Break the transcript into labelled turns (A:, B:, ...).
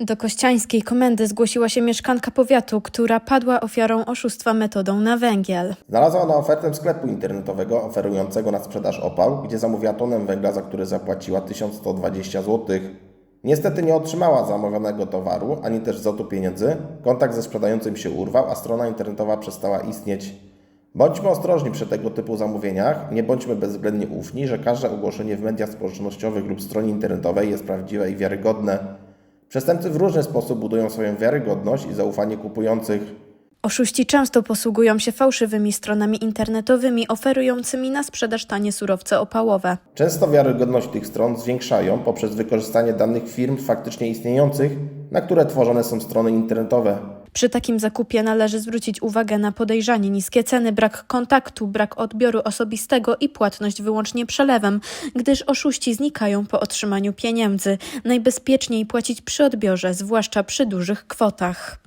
A: Do kościańskiej komendy zgłosiła się mieszkanka powiatu, która padła ofiarą oszustwa metodą na węgiel.
B: Znalazła ona ofertę sklepu internetowego oferującego na sprzedaż opał, gdzie zamówiła tonę węgla, za który zapłaciła 1120 zł. Niestety nie otrzymała zamawianego towaru, ani też zwrotu pieniędzy. Kontakt ze sprzedającym się urwał, a strona internetowa przestała istnieć. Bądźmy ostrożni przy tego typu zamówieniach, nie bądźmy bezwzględnie ufni, że każde ogłoszenie w mediach społecznościowych lub stronie internetowej jest prawdziwe i wiarygodne. Przestępcy w różny sposób budują swoją wiarygodność i zaufanie kupujących.
A: Oszuści często posługują się fałszywymi stronami internetowymi oferującymi na sprzedaż tanie surowce opałowe.
B: Często wiarygodność tych stron zwiększają poprzez wykorzystanie danych firm faktycznie istniejących, na które tworzone są strony internetowe.
A: Przy takim zakupie należy zwrócić uwagę na podejrzanie niskie ceny, brak kontaktu, brak odbioru osobistego i płatność wyłącznie przelewem, gdyż oszuści znikają po otrzymaniu pieniędzy. Najbezpieczniej płacić przy odbiorze, zwłaszcza przy dużych kwotach.